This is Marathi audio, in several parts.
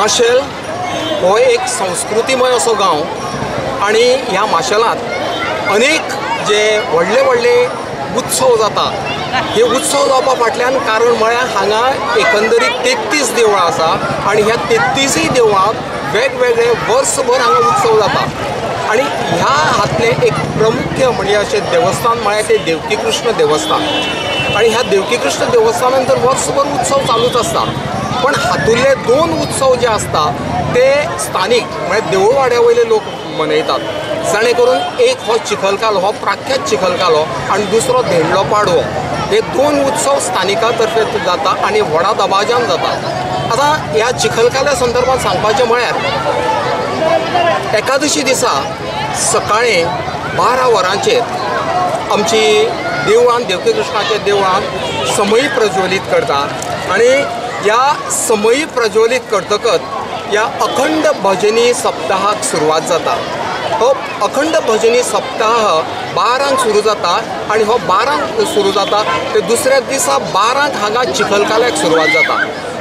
माशेल हो एक संस्कृतीमय असो गांव आणि ह्या माशेलांत अनेक जे व्हडले व्हडले उत्सव जाता हे उत्सव जावपा फाटल्यान कारण म्हळ्यार हांगा एकंदरीत तेत्तीस देवळां आसा आनी ह्या तेत्तीसय देवळांत वेगवेगळे वर्सभर हांगा उत्सव जाता आणि ह्या हातले एक प्रमुख्य म्हणजे अशें देवस्थान म्हळ्यार ते देवकी कृष्ण देवस्थान. आणि ह्या देवकी कृष्ण देवस्थानांतर वर्सभर उत्सव चालूच आसता पण हातूंतले दोन उत्सव जे आसता ते स्थानीक म्हळ्यार म्हणजे देवळवाड्या वयले लोक मनयतात. जाणे करून एक हो चिखलकालो हो प्राख्यात चिखलकालो हो, आणि दुसरो धेंडलो पाडवो हे दोन उत्सव स्थानिका तर्फे जाता आणि व्हडा दबाज्यान जाता. आतां ह्या चिखलकाल्या संदर्भात सांगपाचें म्हळ्यार एकादशी दिसा सकाळीं बारा वरांचेर आमची देवळान देवकी कृष्णाच्या देवळान समयी प्रज्वलीत करता. आणि ह्या समयी प्रज्वलीत करतकच ह्या अखंड भजनी सप्ताहाक सुरवात जाता. हो अखंड भजनी सप्ताह बारांक सुरू जाता आणि हो बारांक सुरू जाता ते दुसऱ्या दिसा बारांक हांगा चिखलकाल्याक सुरवात जाता.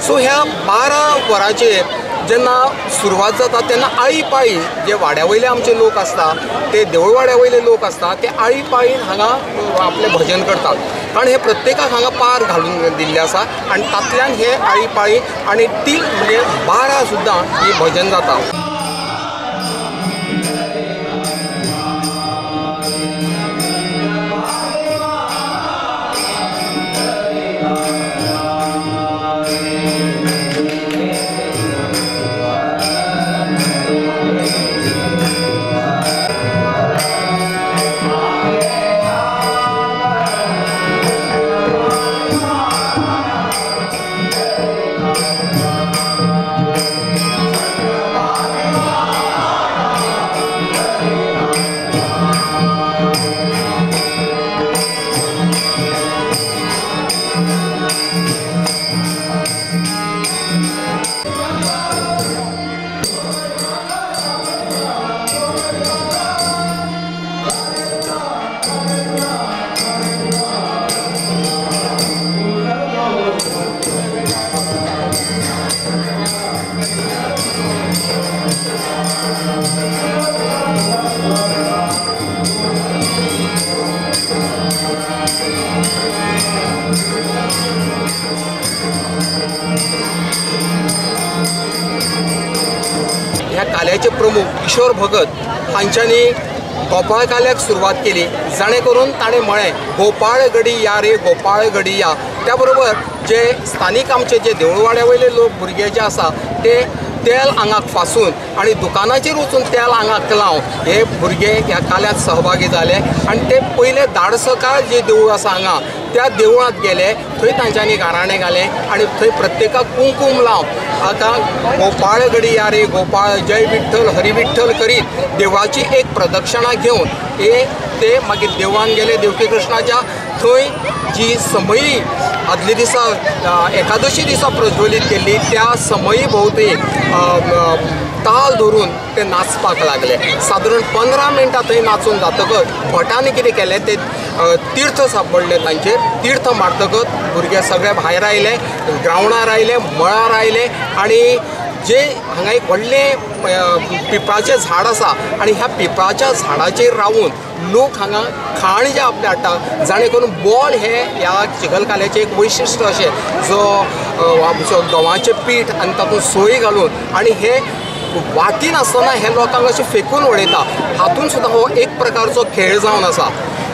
सो ह्या बारा वरांचेर जेन्ना सुरवात जाता तेन्ना आळी पाळी जे वाड्या वयले आमचे लोक आसता ते देवळ वाड्या वयले लोक आसता ते आळी पाळीन हांगा आपलें भजन करतात. कारण हे प्रत्येकाक हांगा पार घालून दिल्ले आसा आनी तातल्यान हे आळी पाळी आनी टील म्हणजे बारा सुद्दां ही भजन जाता. ह्या प्रमुख किशोर भगत हांच्यांनी गोपाळ काल्याक सुरवात केली. जाणे करून ताणें म्हळें गोपाळ गडी या रे गोपाळ गडी या. त्या बरोबर जे स्थानीक आमचे जे देवळवाड्या वयले लोक भुरगे जे आसा ते तेल आंगाक फासून आणि दुकानाचेर वचून तेल आंगाक लावन हे भुरगे ह्या काल्यात सहभागी जाले आनी ते पयले दाडसकाळ जे देवूळ आसा हांगा त्या देवळांत गेले थंय तांच्यांनी गाराणें घालें आनी थंय प्रत्येकाक कुंकूम लावन आतां गोपाळ गडी या रे गोपाळ जय विठ्ठल हरिविठ्ठल करीत देवाची एक प्रदक्षिणा घेवन हे ते मागीर देवळान गेले देवकी कृष्णाच्या थंय जी समयी आदले दिसा एकादशी दिसा प्रज्वलीत केल्ली त्या समयी भोवती ताल धरून ते नाचपाक लागले. सादारण पंदरा मिनटां थंय नाचून जातकच भटांनी कितें केलें ते तीर्थ सापडले तांचेर तीर्थ मारतकच भुरगे सगळे भायर आयले ग्रावंडार आयले मळार आयले आनी जे हांगा एक व्हडलें पिंपळाचें झाड आसा आनी ह्या पिंपळाच्या झाडाचेर रावून लोक हांगा खाण जे आपले हाडटा जाणे करून बॉल हे ह्या चिखलकाल्याचें एक वैशिश्ट अशें जो आमचो गंवाचें पीठ आनी तातूंत सोय घालून आनी हे वातीन आसतना हे लोकांक अशें फेकून उडयता हातूंत सुद्दां हो एक प्रकारचो खेळ जावन आसा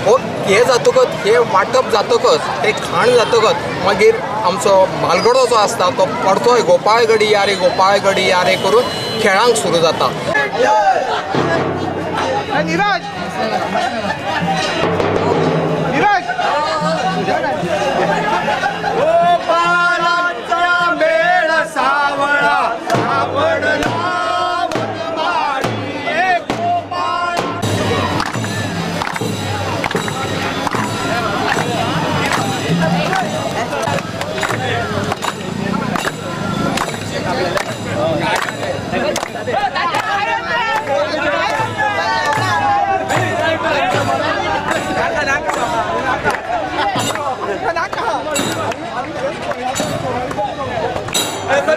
हो हे जातकच हे वांटप जातकच हे खाण जातकच मागीर आमचो मालगडो जो आसता तो परतोय गोपाळ गडी या रे गोपाळ गडी या रे करून खेळांक सुरू जाता. निराज! निराज!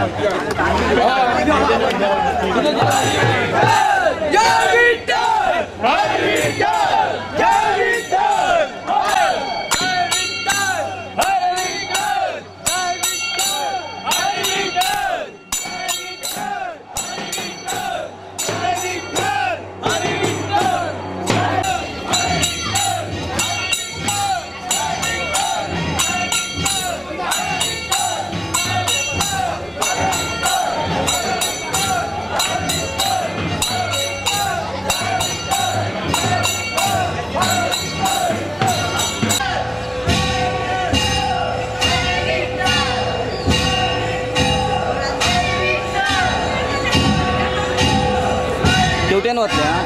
रे गोपाळ घडी गोल गोल माझे घडी गोल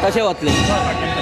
वतले हा कशे वतले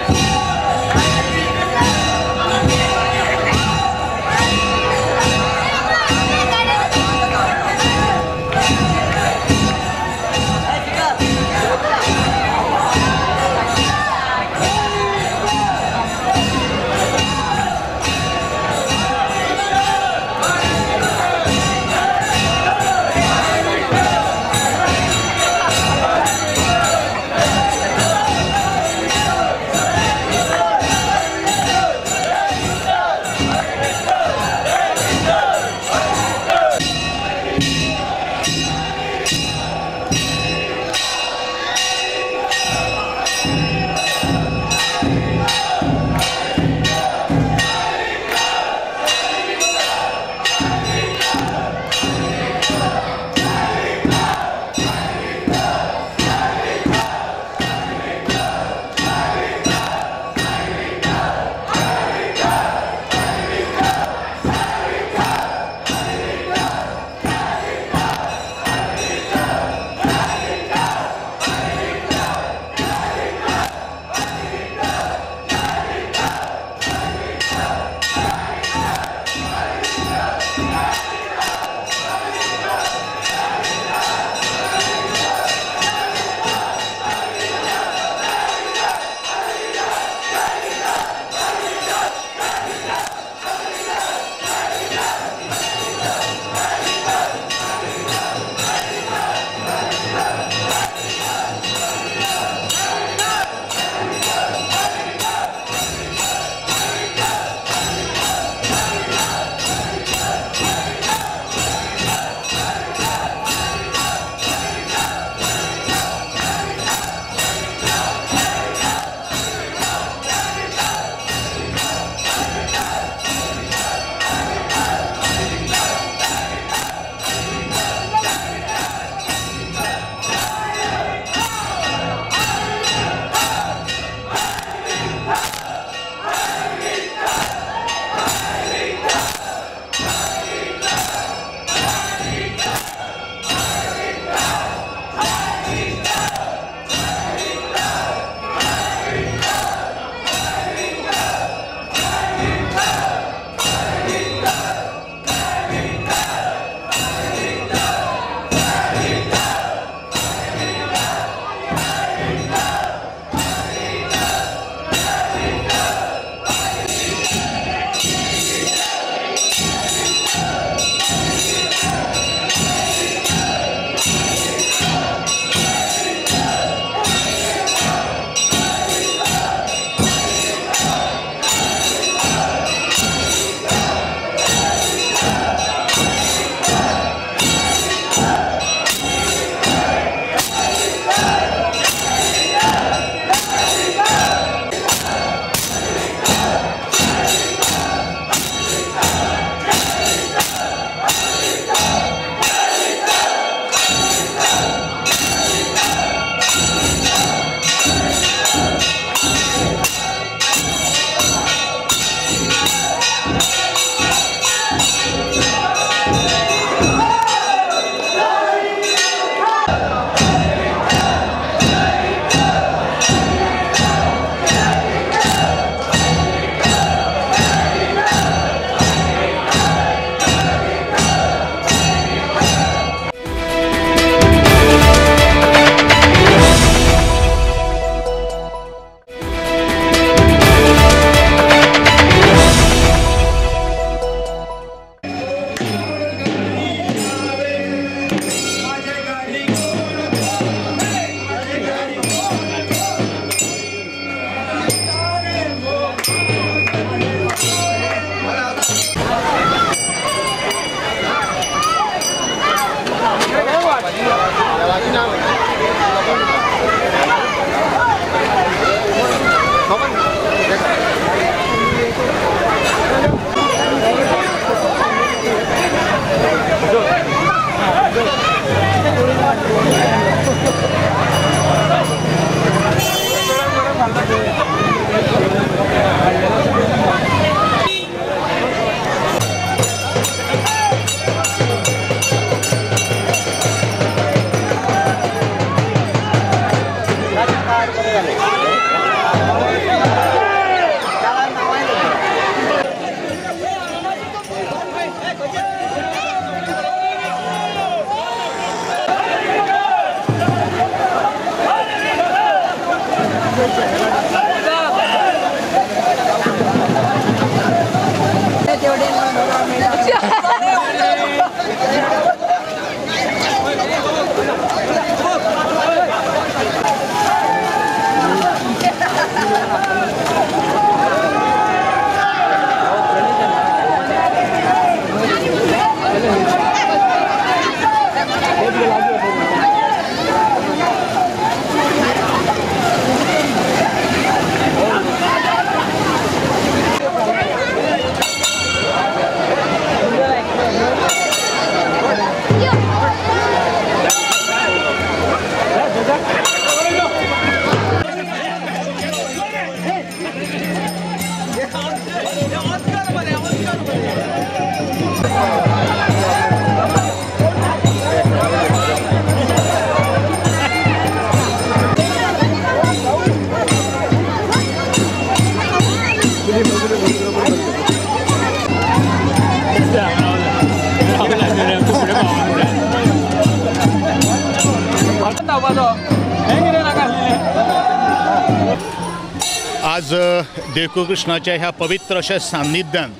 आज कृष्णाच्या ह्या पवित्र अशा सान्निध्यान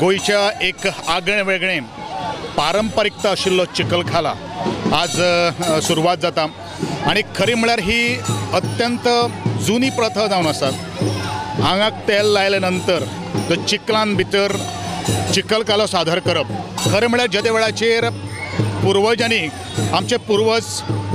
गोंयच्या एक आगळे वेगळें पारंपारिकता आशिल्लो चिखलखाला आज सुरवात जाता. आणि खरी म्हळ्यार ही अत्यंत जुनी प्रथा जावन आसा. आंगाक तेल लायले नंतर तो चिखलान भितर चिखलकालो सादर करप खरें म्हळ्यार जे वेळाचेर पुर्वजांनी आमचे पुर्वज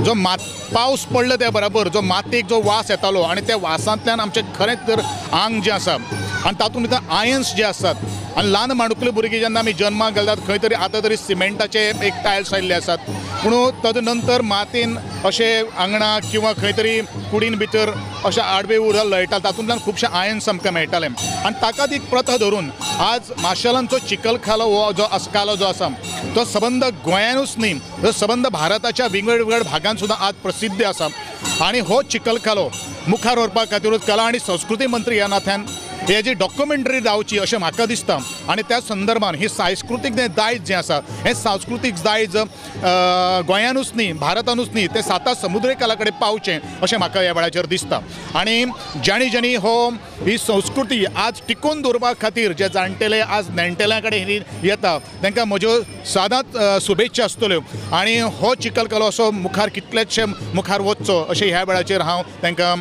जो मात पावस पडलो त्या बरोबर जो मातयेक जो वास येतालो आनी त्या वासांतल्यान आमचें खरेंच तर आंग जें आसा आनी तातूंत भितर आयन्स जे आसात आनी ल्हान माणुकले भुरगीं जेन्ना आमी जल्माक घालतात खंय तरी आतां तरी सिमेंटाचे एक टायल्स आयिल्ले आसात पूण तदनंतर मातयेन अशें आंगणा किंवा खंय तरी कुडीन भितर अशें आडवे उदक लयटा तातूंतल्यान खुबशे आयन्स आमकां मेळटाले. आनी ताकाच एक प्रथा धरून आज माशेलांचो चिखलखालो हो जो आसकालो जो आसा तो सबंद गोंयानूच न्ही तो सबंद भारताच्या वेगवेगळ्या भागांत सुद्दां आज प्रसिद्ध आसा. आनी हो चिखलखालो मुखार व्हरपा खातीरूच कला आनी संस्कृती मंत्री ह्या नात्यान हे जी डॉक्युमेंटरी जावची अशें म्हाका दिसता आनी त्या संदर्भान ही सांस्कृतीक जें दायज जें आसा हें सांस्कृतीक दायज गोंयानूच न्ही भारतानूच न्ही तें साता समुद्री कला कडेन पावचें अशें म्हाका ह्या वेळाचेर दिसता. आनी ज्यांनी ज्यांनी हो ही संस्कृती आज टिकोवन दवरपा खातीर जे जाणटेले आज नेणटेल्या कडेन येता तांकां म्हज्यो सदांच शुभेच्छा आसतल्यो. आनी हो चिखलकालो असो मुखार कितलेशे मुखार वचचो अशें ह्या वेळाचेर हांव तांकां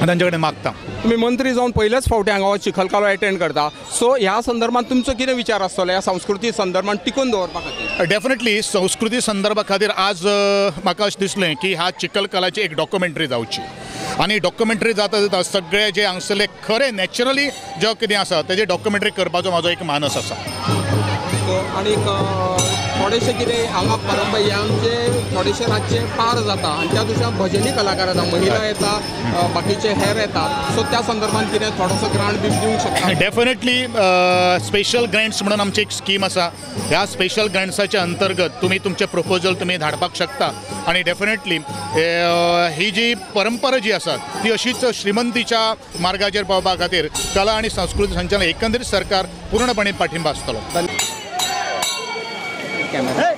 तांचे मागतां. तुम्ही मंत्री जावन पहिल्याच फावटी हांगा हो चिखलकालो अटेंड करता. सो ह्या संदर्भात तुमचो कितें विचार आसतलो ह्या संस्कृती संदर्भात टिकून दवरपा खातीर. डेफिनेटली संस्कृती संदर्भा खातीर आज म्हाका अशें दिसलें की ह्या चिखलकालाची एक डॉक्युमेंटरी जावची आनी डॉक्युमेंटरी जाता जाता सगळे जे हांगसरले खरे नॅचरली जे कितें आसा तेजे डॉक्युमेंटरी करपाचो म्हाजो एक मानस आसा आनीक थोडेशे कितें हांगा परंपरा आमचे थोडेशे रातचे पार जाता. आनी त्या दिसा भजनी कलाकार येता महिला येता बाकीचे हेर येता. सो त्या संदर्भात कितें थोडोसो ग्रांट बी दिवंक शकता. डेफिनेटली स्पेशल ग्रँट्स म्हणून आमची एक स्कीम आसा ह्या स्पेशल ग्रँट्साच्या अंतर्गत तुमी तुमचे प्रपोजल तुमी धाडपाक शकता. आणि डेफिनेटली ही जी परंपरा जी आसा ती अशीच श्रीमंतीच्या मार्गाचेर पावपा खातीर कला आणि संस्कृती संचालन एकंदरीत सरकार पूर्णपणे पाठिंबा आसतलो जय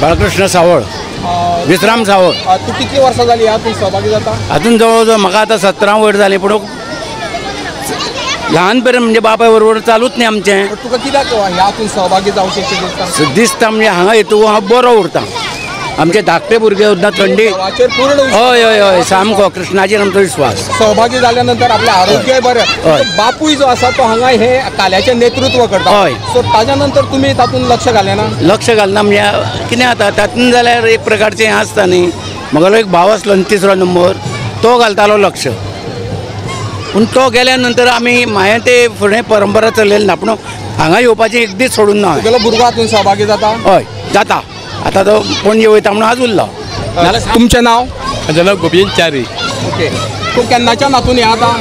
बाळकृष्ण सावळ विश्राम सावळ. तू कितली वर्सां जाली ह्या तूं सहभागी जाता अजून जवळजवळ म्हाका आतां सतरा वयर जाली पूण ल्हानपर्यंत म्हणजे बापाय बरोबर चालूच न्ही आमचें. तुका कित्याक ह्या तूं सहभागी जावचें अशें दिसता दिसता म्हणजे हांगा येतू हांव बरो उरता आमचे धाकटे भुरगे सुद्दां थंडी. पूर्ण हय हय हय. सामको कृष्णाचेर आमचो विश्वास. सहभागी झाल्यानंतर आपले आरोग्य बरें. हय. बापूय जो आसा तो हांगा हे काल्याचें नेतृत्व करता. हय. सो ताज्या नंतर तुमी तातूंत लक्ष घालें ना? लक्ष घालना म्हणजे कितें जाता तातूंत जाल्यार एक प्रकारचें हें आसता न्ही म्हाका एक भाव आसलो न्ही तिसरो नंबर तो घालतालो लक्ष. पूण तो गेल्या नंतर आमी हांवें ते फुडें परंपरा चलयली ना पूण हांगा येवपाचें एक दीस सोडून ना. हांवें. तुगेलो भुरगो हातूंत सहभागी जाता? हय जाता. आतां तो पणजे वयता म्हणून आज उरलो. नाल्यार तुमचें नांव? म्हजें नांव गोपीचंद च्यारी ओके. तूं केन्नाच्यान हातूंत हें आतां?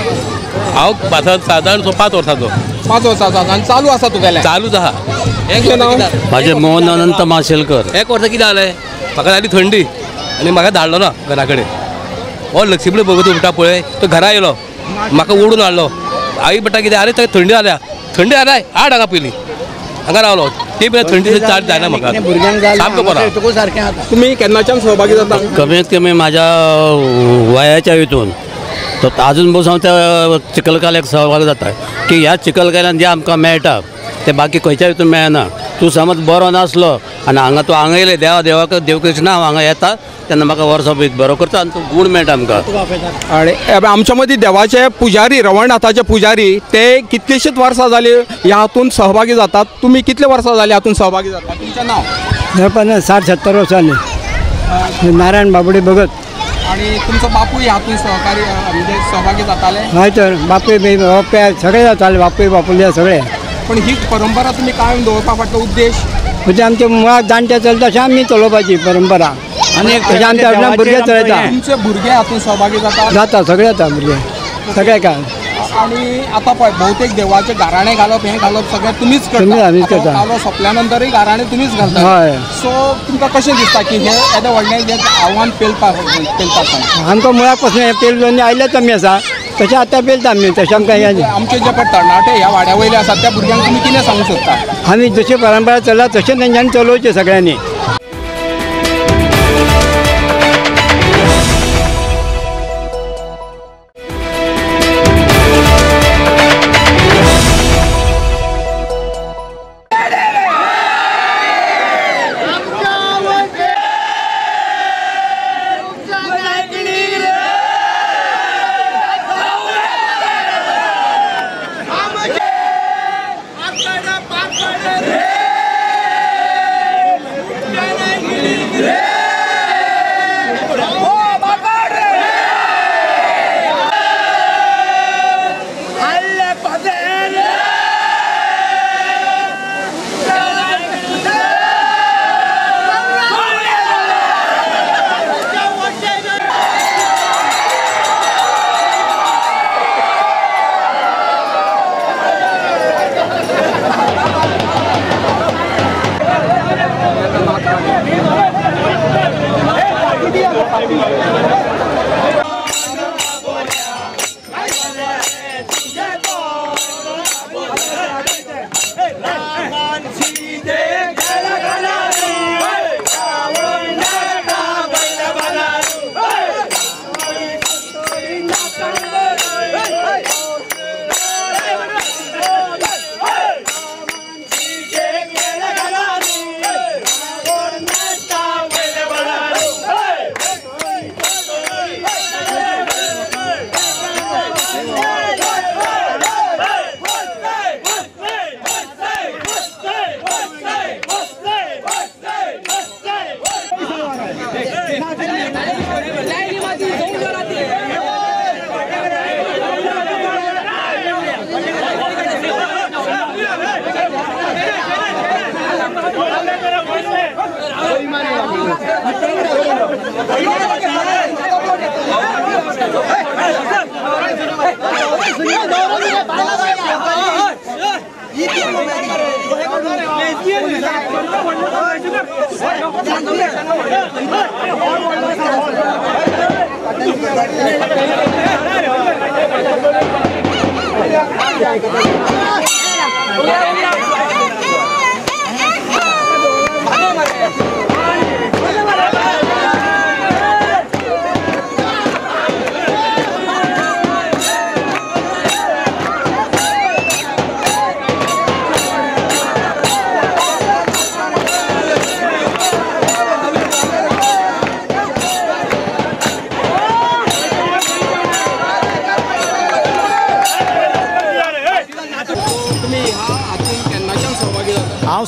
हांव पासा सादारण सो पांच वर्सांचो पांच वर्सां आसा आनी चालू आसा तुगेलें चालूच आहा तुमचें नांव माझे मोहन अनंत माशेलकर. एक वर्स कितें जालें म्हाका जाली थंडी. आनी म्हाका धाडलो ना घरा कडेन हो लक्ष्मीकडे बघत उरता पळय तो घरा येयलो म्हाका ओडून हाडलो आई बेटा कितें अरे ताका थंडी जाल्या थंडी जाल्या आठ हांगा पयलीं हांगा रावलो ती पळय थंडी स्टार्ट जायना म्हाका सामको बरो तुमी केन्नाच्यान सहभागी जाता कमीत कमी माझ्या वयाच्या हितून तो अजून हांव त्या चिखलकाल्याक सहभाग जाता की ह्या चिखलकाल्यान जे आमकां मेळटा ते बाकी खंयच्या हितून मेळना. तूं समज बरो नासलो आनी हांगा तूं हांगा येयले देवा देवाक देवकृष्णा हांव हांगा येता तेन्ना म्हाका वर्स बरो करता आनी तो गूण मेळटा आमकां. आणि अब आमच्या मदीं देवाचे पुजारी रवळनाथाचे पुजारी ते कितलीशींच वर्सां जालीं ह्या हातूंत सहभागी जातात. तुमी कितले वर्सां जालीं हातूंत सहभागी जातात? तुमचें नांव? साठ सत्तर वर्सांनी नारायण बाबडे बघत आणि तुमचो बापूय हातूंत सहकारी म्हणजे सहभागी जाताले? हय तर बापूय बी बापूय सगळे जाताले बापूय बापुले सगळे. पण ही परंपरा तुमी कायम दवरपा फाटलो उद्देश? म्हणजे आमचे मुळात जाणटे चलता तशें आमी चलोवपाची परंपरा. आनी तशें आमचे फाटल्यान भुरगे चलयता तुमचे भुरगे हातूंत सहभागी जातात? जाता सगळे जाता भुरगे सगळे काय आणि आता पळय भोवतेक देवाचे गाराणे घालप हें घालप सगळें तुमीच करता. कालो सोंपल्यानंतरय गाराणे तुमीच घालता. हय. सो तुमकां कशें दिसता की हे येदे व्हडलें जें आव्हान पेलपाक पेलपाक आमकां मुळात पासून हे पेलवणी आयलेच आमी आसा तशें आतां पेलता आमी तशें आमकां हें आमचे जे पळय तरणाटे ह्या वाड्या वयले आसात त्या भुरग्यांक तुमी कितें सांगूंक सोदता आमी जशी परंपरा चलला तशें तेंच्यांनी चलोवचें सगळ्यांनी.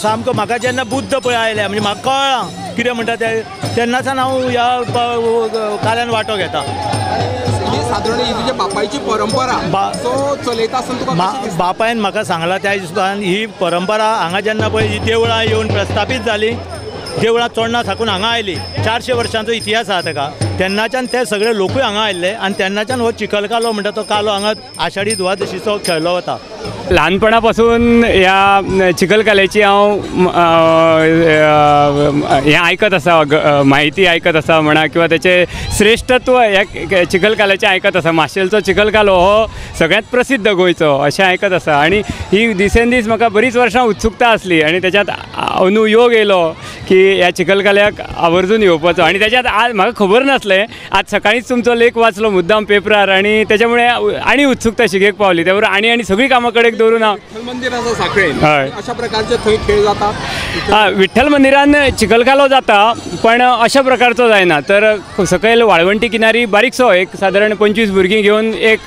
सामको म्हाका जेन्ना बुद्ध पळय आयले म्हणजे म्हाका कळ्ळां. कितें म्हणटा तें तेन्नाच्यान हांव ह्या काल्यान वांटो घेता. ही सादारण ही तुझ्या बापायची परंपरा. बा- सो चलयता आसतना तुका मा कशी दिसता? बापायन म्हाका सांगला त्या दिसान ही परंपरा हांगा जेन्ना पळय ही देवळां येवन प्रस्थापीत जाली. देवळां चोडना साकून हांगा आयली. चारशे वर्सांचो इतिहास आहा ताका. तेन्नाच्यान ते सगळे लोकूय हांगा आयले आनी तेन्नाच्यान हो चिखल कालो म्हणटा तो कालो हांगा आषाढी द्वादशीचो खेळलो वता ल्हानपणापासून ह्या चिखलकाल्याची हांव हें आयकत आसा म्हायती आयकत आसा म्हणा किंवा तेचे श्रेश्ठत्व ह्या चिखलकाल्याचें आयकत आसा माशेलचो चिखलकालो हो, हो सगळ्यांत प्रसिद्ध गोंयचो अशें आयकत आसा आनी ही दिसेन दीस म्हाका बरीच वर्सां उत्सुकता आसली आनी त्याच्यात अनुयोग येयलो की ह्या चिखलकाल्याक आवर्जून येवपाचो. आनी त्याच्यात आज म्हाका खबर नासलें आज सकाळीच तुमचो लेख वाचलो मुद्दाम पेपरार आनी त्याच्यामुळे आनी उत्सुकता शिगेक पावली. त्या बरोबर आनी आनी सगळी कामां कडेक दवरून हांव मंदिर आसा सांखळेन हय. अशा प्रकारचे थंय खेळ जातात. हा, विठ्ठल मंदिरान चिखलकालो जाता पण अशा प्रकारचो जायना. तर सकयल वाळवंटी किनारी बारीकसो एक सादारण पंचवीस भुरगीं घेवन एक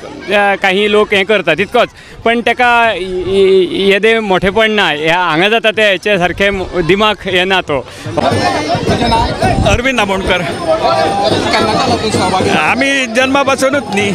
काही लोक हें करता तितकोच पण ताका येदे मोठेपण ना. ह्या हांगा जाता ते हेचे सारखे दिमाग येना तो अरविंद आमोणकर केन्नाच्यान तूं सहभागी आम्ही जन्मापासूनच न्ही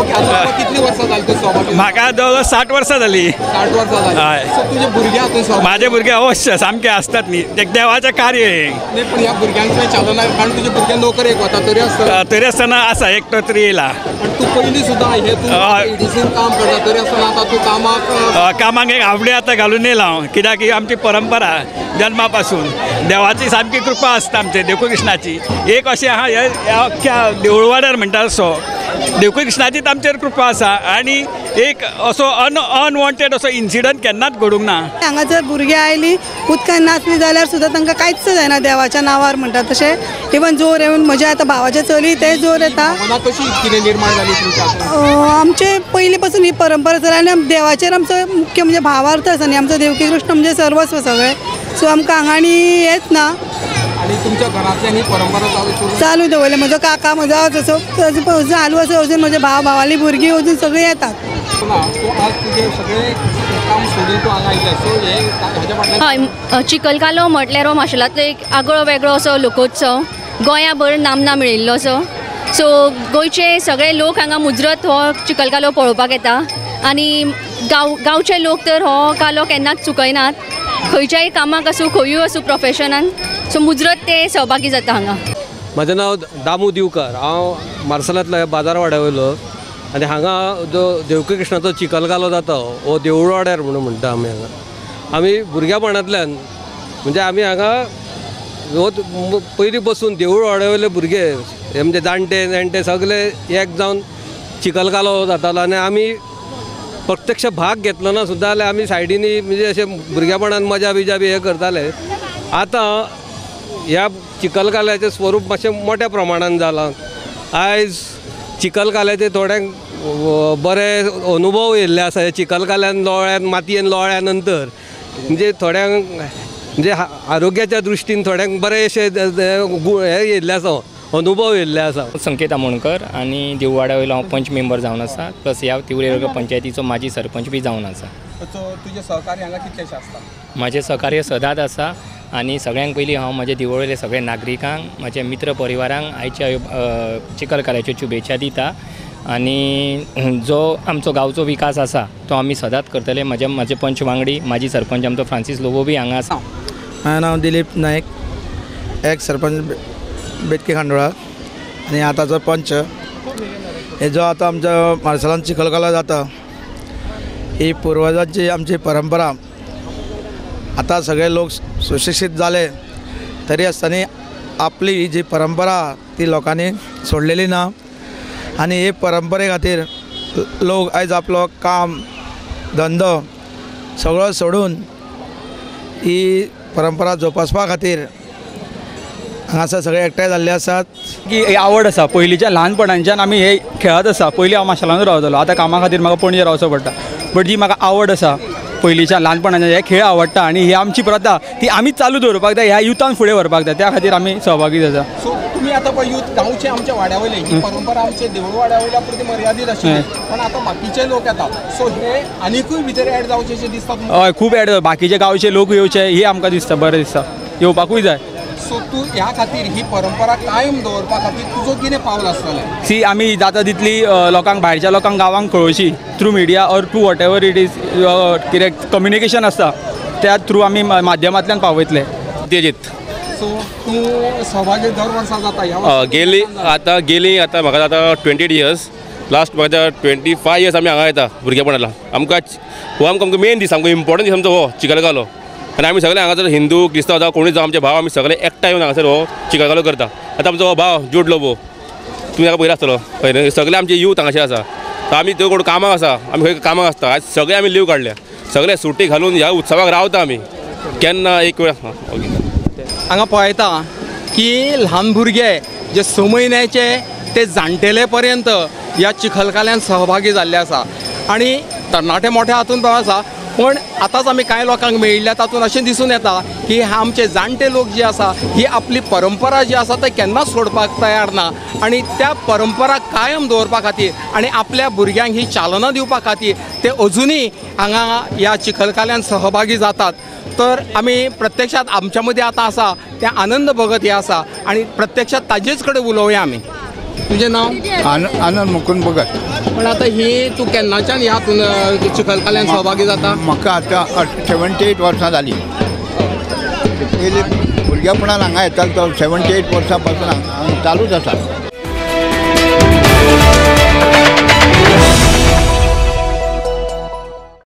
ओके, कितलीं वर्सां जाली तूं सहभागी म्हाका जवळ साठ वर्सां जाली साठ वर्सां हय. जाली सो तुजे भुरगे हातूंत सहभागी माझे भुरगे अवश्य सामके आसतात न्ही ते देवाचें कार्य हें. नाही ह्या भुरग्यांक थंय चालना कारण तुजे भुरगे नोकरेक वता तरी आसतना तरी आसतना आसा एकटो तरी येयला आणि तूं पयलीं सुद्दां हे तूं हय. इडिसीन काम करता तरी आसतना आतां तूं कामाक अ, कामाक एक आवडे आतां घालून येयला हांव कित्याक ही आमची परंपरा जन्मापासून. देवाची सामकी कृपा आसता आमचे देवकू कृष्णाची एक अशें आहा हे ह्या अख्ख्या देवळवाड्यार म्हणटा असो देवकू कृष्णाचीच आमचेर कृपा आसा आनी एक असो अन अनवॉन्टेड असो इन्सिडंट केन्नाच घडूंक ना. हांगा जर भुरगीं आयलीं उदकान नाचलीं जाल्यार सुद्दां तांकां कांयच जायना देवाच्या नांवार म्हणटा तशें इवन जोर येवन म्हज्या आतां भावाचे चली ते जोर येता. आमचे पयलीं पासून ही परंपरा चला आनी देवाचेर आमचो मुख्य म्हणजे भावार्थ आसा न्ही. आमचो देवकी कृष्ण म्हणजे सर्वस्व सगळें. सो आमकां हांगा आनी हेच ना. आणि तुमच्या घरांतल्यान ही परंपरा चालू करून चालू दवरले म्हजो काका म्हजो जसो अजून चालू आसा अजून म्हजे भाव भावाली भुरगीं अजून सगळीं येतात. ना तूं आज तुजें सगळें काम सोडून तूं हांगा आयिल्लें सो हे हाच्या फाटल्यान हय चिखलकालो म्हटल्यार हो माशेलांतलो एक आगळो वेगळो असो लोकोत्सव. गोंयाभर नामना मेळिल्लो असो. सो गोंयचे सगळे लोक हांगा मुजरत हो चिखलकालो पळोवपाक येता. आनी गांव गांवचे लोक तर हो कालो केन्नाच चुकयनात. खंयच्याय कामाक आसूं खंयूय आसूं प्रोफेशनान सो मुजरत ते सहभागी जाता हांगा. म्हजें नांव दामू दिवकर. हांव मार्सेलांतलो बाजार वाड्या वयलो आनी हांगा जो देवकी कृष्णाचो चिखलकालो जाता हो देवूळ वाड्यार म्हणून म्हणटा आमी हांगा. आमी भुरग्यापणांतल्यान म्हणजे आमी हांगा पयलीं बसून देवूळ वाड्या वयले भुरगे हे म्हणजे जाणटे जाणटे सगळे एक जावन चिखलकालो जातालो. आनी आमी प्रत्यक्ष भाग घेतलो ना सुद्दां जाल्यार आमी सायडीनी म्हणजे अशें भुरग्यापणान मजा बिजा बी हे करताले. आतां ह्या चिखलकाल्याचें स्वरूप मातशें मोठ्या प्रमाणान जालां आयज चिखलकाल्याचे थोड्यांक बरे अनुभव येयल्ले आसा हे चिखलकाल्यान लोळ्यान मातयेन लोळ्या नंतर म्हणजे थोड्यांक म्हणजे आरोग्याच्या दृश्टीन थोड्यांक बरेशे द- हे येयल्ले आसा अनुभव येयल्ले आसा संकेत आमोणकर आणि देववाड्या वयलो हांव पंच मेंबर जावन आसा प्लस ह्या तिवरे पंचायतीचो माजी सरपंच बी जावन आसा तुजे सहकारी हांगा कितलेशे आसता म्हाजें सहकार्य सदांच आसा आनी सगळ्यांक पयलीं हांव म्हाजे दिवळेले सगळे नागरिकांक म्हाज्या मित्र परिवारांक आयच्या अ, चिखलकाल्याच्यो शुभेच्छा दिता आनी जो आमचो गांवचो विकास आसा तो आमी सदांच करतले. म्हाजे म्हाजे पंच वांगडी माजी सरपंच आमचो फ्रांसीस लोबो बी हांगा आसा माझं नाव दिलीप नाईक. एक सरपंच बेटके खांडोळा आणि आतांचो पंच हे जो आता आमच्या मार्सेलान चिखलकाला जाता ही पूर्वजांची आमची परंपरा. आता सगळे लोक सुशिक्षित झाले तरी असताना आपली ही जी परंपरा ती लोकांनी सोडलेली ना. आणि हे परंपरे खातीर लोक आयज आपलो काम धंदो सगळो सोडून ही परंपरा जोपासपा खातीर हांगासर सगळे एकठांय जाल्ले आसात की ही आवड आसा पयलींच्या ल्हानपणांच्यान आमी हे खेळत आसा पयलीं हांव माशेलानूच रावतालो आतां कामा खातीर म्हाका पणजे रावचो पडटा बट जी म्हाका आवड आसा पयलींच्या ल्हानपणाच्यान हे खेळ आवडटा आनी ही आमची प्रथा ती आमीच चालू दवरपाक जाय ह्या युथान फुडें व्हरपाक जाय त्या खातीर आमी सहभागी जाता सो तुमी आता पळय यूथ गांवचे आमच्या वाड्यावयले ही परंपरा आमचे देवळ वाड्यावयल्या पुरती मर्यादीत आशिल्ली पण आता बाकीचे लोक येतात. सो हे आनिकूय भितर ऍड जावचे दिसता? हय खूब ऍड बाकीचे गांवचे लोक येवचे ही आमकां दिसता बरें दिसता. येवपाकूय जाय. सो तूं ह्या खातीर ही परंपरा कायम दवरपा खातीर तुजो कितें पावल आसतलें. सी आमी जाता तितली लोकांक भायरच्या लोकांक गांवांक कळोवची through media or through whatever it is कितें कम्युनिकेशन आसता त्या थ्रू आमी माध्यमांतल्यान पावयतले. तेजीत सो तूं सहभागी दर वर्सा जाता गेली आतां गेली आतां म्हाका आतां ट्वेंटी एट इयर्स लास्ट म्हाका ट्वेंटी फाय इयर्स आमी हांगा येता भुरगेपणाला. आमकां हो आमकां आमकां मेन दीस आमकां इम्पॉर्टंट दीस आमचो हो चिकलकालो आनी आमी सगळे हांगासर हिंदू क्रिस्तांव जावं कोणूय जावं आमचे भाव आमी सगळे एकठांय येवन हांगासर हो चिकलकालो करता. आतां आमचो हो भाव जोड लोबो तुमी हाका पयला आसतलो हय सगळे आमचे यूथ हांगाचे आसा आमी थंय कोण कामाक आसा आमी खंय कामाक आसता आयज सगळे आमी लीव काडल्या सगळे सुटी घालून ह्या उत्सवाक रावता आमी केन्ना एक वेळ हां, ओके हो, हांगा पळयता की ल्हान भुरगे जे स म्हयन्याचे ते जाणटेले पर्यंत ह्या चिखलकाल्यान सहभागी जाल्ले आसा आणि तरणाटे मोठ्या हातूंत तो आसा पण आतांच आमी कांय लोकांक मेळिल्ल्या तातूंत अशें दिसून येता की आमचे जाणटे लोक जे आसा ही आपली परंपरा जी आसा ते केन्नाच सोडपाक तयार ना आणि त्या परंपरा कायम दवरपा खातीर आणि आपल्या भुरग्यांक ही चालना दिवपा खातीर ते अजुनूय हांगा ह्या चिखलकाल्यान सहभागी जातात. तर आमी प्रत्यक्षात आमच्या मध्ये आता आसा तें आनंद भगत हे आसा आणि प्रत्यक्षात ताजेच कडेन उलोवया आमी तुजें नांव? आनंद मुकुंद भगत पण आता ही तूं केन्नाच्यान अ, चिखलकाल्यान सहभागी जाता? म्हाका आतां सेवन्टी एट वर्सां जाली पयलीं भुरगेपणान हांगा येतालो तो सेवन्टी एट वर्सां पासून हांगा चालूच आसा